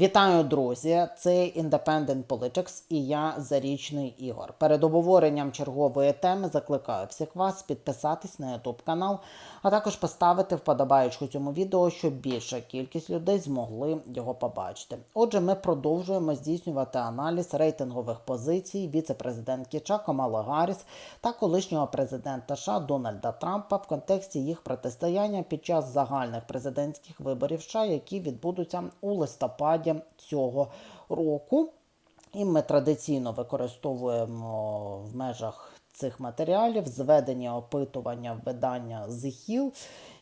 Вітаю, друзі! Це Independent Politics і я Зарічний Ігор. Перед обговоренням чергової теми закликаю всіх вас підписатись на YouTube канал, а також поставити вподобаєчку цьому відео, щоб більша кількість людей змогли його побачити. Отже, ми продовжуємо здійснювати аналіз рейтингових позицій віце-президентки Камала Гарріс та колишнього президента США Дональда Трампа в контексті їх протистояння під час загальних президентських виборів США, які відбудуться у листопаді цього року. І ми традиційно використовуємо в межах цих матеріалів зведення опитування видання Hill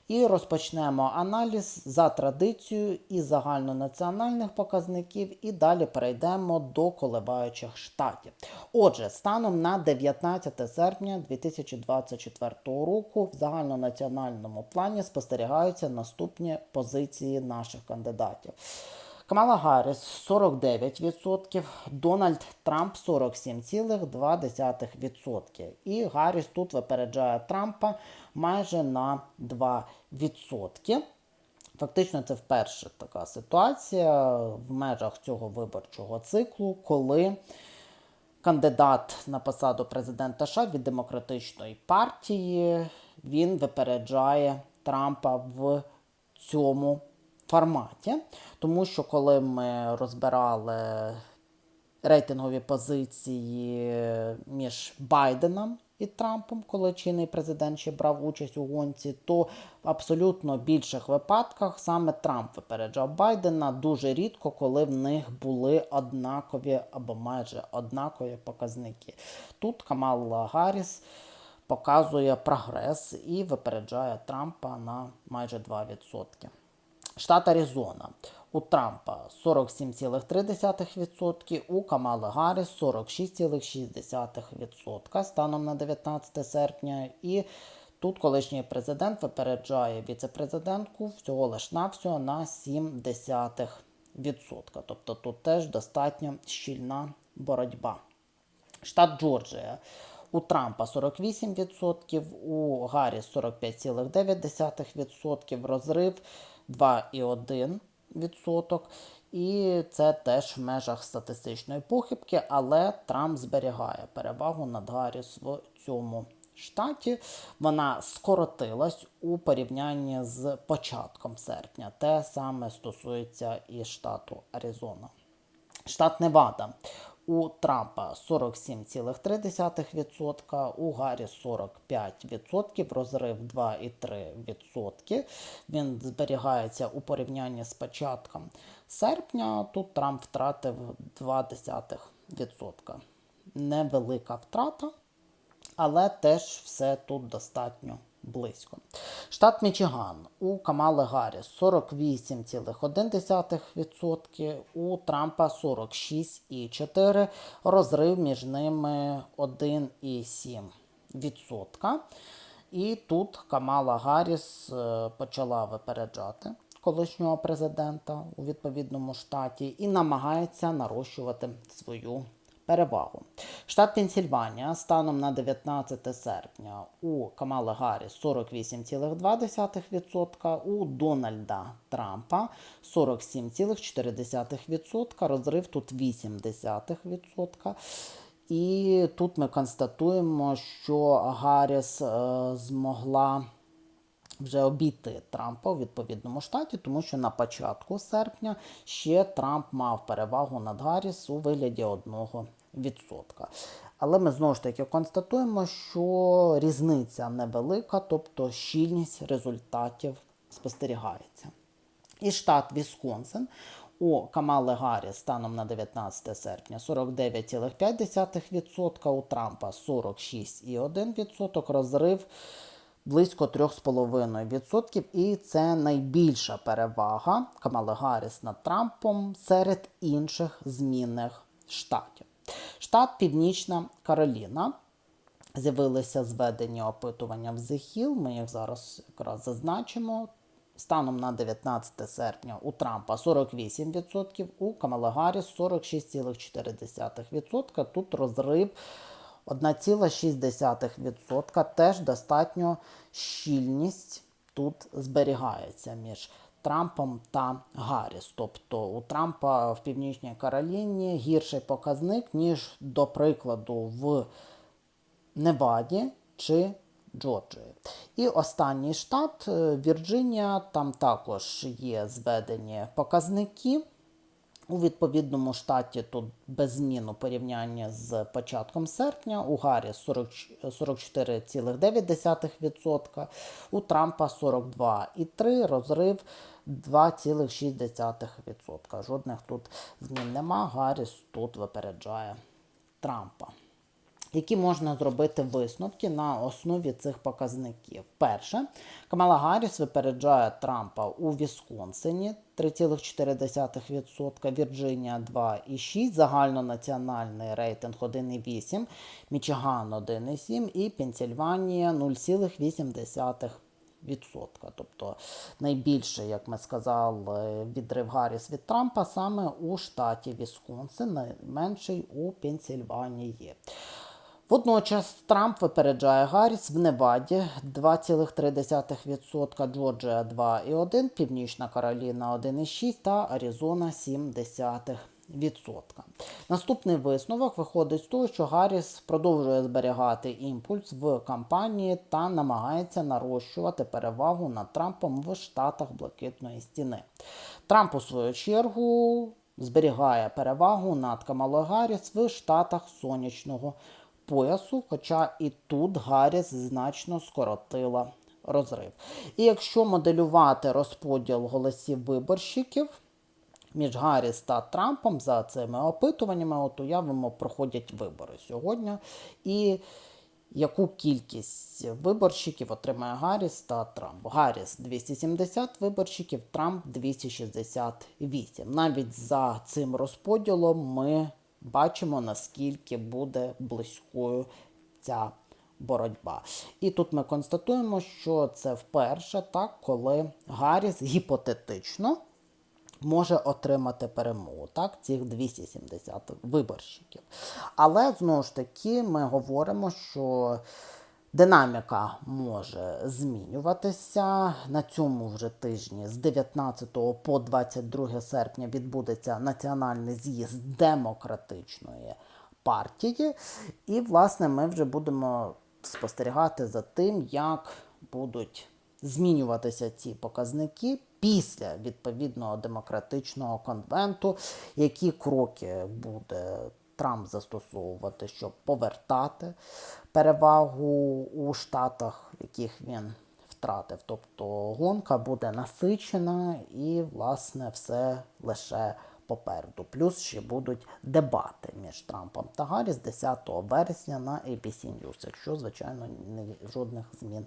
і розпочнемо аналіз за традицією із загальнонаціональних показників, і далі перейдемо до коливаючих штатів. Отже, станом на 19 серпня 2024 року в загальнонаціональному плані спостерігаються наступні позиції наших кандидатів. Камала Гарріс 49%, Дональд Трамп 47,2%. І Гарріс тут випереджає Трампа майже на 2%. Фактично, це вперше така ситуація в межах цього виборчого циклу, коли кандидат на посаду президента США від демократичної партії він випереджає Трампа в цьому форматі. Тому що коли ми розбирали рейтингові позиції між Байденом і Трампом, коли чинний президент ще брав участь у гонці, то в абсолютно більших випадках саме Трамп випереджав Байдена дуже рідко, коли в них були однакові або майже однакові показники. Тут Камала Гарріс показує прогрес і випереджає Трампа на майже 2%. Штат Аризона. У Трампа 47,3%, у Камали Гарріс 46,6% станом на 19 серпня. І тут колишній президент випереджає віцепрезидентку всього лиш навсього на 0,7%. Тобто тут теж достатньо щільна боротьба. Штат Джорджія. У Трампа 48%, у Гарріс 45,9%, розрив 2,1%. І це теж в межах статистичної похибки, але Трамп зберігає перевагу над Гарріс в цьому штаті. Вона скоротилась у порівнянні з початком серпня. Те саме стосується і штату Аризона. Штат Невада. У Трампа 47,3%, у Гаррі 45%, розрив 2,3%. Він зберігається у порівнянні з початком серпня. Тут Трамп втратив 0,2%. Невелика втрата, але теж все тут достатньо близько. Штат Мічиган. У Камали Гарріс 48,1%, у Трампа 46,4%. Розрив між ними 1,7%. І тут Камала Гарріс е, почала випереджати колишнього президента у відповідному штаті і намагається нарощувати свою перевагу. Штат Пенсільванія станом на 19 серпня у Камали Гарріс 48,2%, у Дональда Трампа 47,4%, розрив тут 0,8%. І тут ми констатуємо, що Гарріс е, змогла вже обійти Трампа у відповідному штаті, тому що на початку серпня ще Трамп мав перевагу над Гарріс у вигляді 1%. Але ми знову ж таки констатуємо, що різниця невелика, тобто щільність результатів спостерігається. І штат Вісконсин у Камали Гарріс станом на 19 серпня 49,5%, у Трампа 46,1%, розрив близько 3,5%. І це найбільша перевага Камали Гарріс над Трампом серед інших змінних штатів. Штат Північна Кароліна. З'явилися зведення опитування в The Ми їх зараз якраз зазначимо. Станом на 19 серпня у Трампа 48%, у Камала Гарріс 46,4%. Тут розрив 1,6%. Теж достатньо щільність тут зберігається між Трампом та Гарріс. Тобто у Трампа в Північній Кароліні гірший показник, ніж, до прикладу, в Неваді чи Джорджії. І останній штат е, Вірджинія, там також є зведені показники. У відповідному штаті тут без змін у порівнянні з початком серпня, у Гаррі 40 44,9%, у Трампа 42,3%, розрив 2,6%. Жодних тут змін нема. Гарріс тут випереджає Трампа. Які можна зробити висновки на основі цих показників? Перше, Камала Гарріс випереджає Трампа у Вісконсині 3,4%, Вірджинія 2,6%, загальнонаціональний рейтинг 1,8%, Мічиган 1,7% і Пенсільванія 0,8%. Відсотка. Тобто найбільше, як ми сказали, відрив Гарріс від Трампа саме у штаті Вісконсин, найменший у Пенсільванії. Водночас Трамп випереджає Гарріс в Неваді 2,3%, Джорджія 2,1%, Північна Кароліна 1,6% та Аризона 0,7%. Наступний висновок виходить з того, що Гарріс продовжує зберігати імпульс в кампанії та намагається нарощувати перевагу над Трампом в штатах Блакитної стіни. Трамп, у свою чергу, зберігає перевагу над Камалою Гарріс в штатах сонячного поясу, хоча і тут Гарріс значно скоротила розрив. І якщо моделювати розподіл голосів виборщиків між Гарріс та Трампом за цими опитуваннями, от уявимо, проходять вибори сьогодні. І яку кількість виборщиків отримає Гарріс та Трамп? Гарріс 270 виборщиків, Трамп 268. Навіть за цим розподілом ми бачимо, наскільки буде близькою ця боротьба. І тут ми констатуємо, що це вперше, так, коли Гарріс гіпотетично може отримати перемогу, так, цих 270 виборщиків. Але знову ж таки ми говоримо, що динаміка може змінюватися. На цьому вже тижні з 19 по 22 серпня відбудеться національний з'їзд демократичної партії. І, власне, ми вже будемо спостерігати за тим, як будуть змінюватися ці показники після відповідного демократичного конвенту, які кроки буде Трамп застосовувати, щоб повертати перевагу у штатах, яких він втратив. Тобто гонка буде насичена і, власне, все лише попереду. Плюс ще будуть дебати між Трампом та Гарріс 10 вересня на ABC News, якщо, звичайно, жодних змін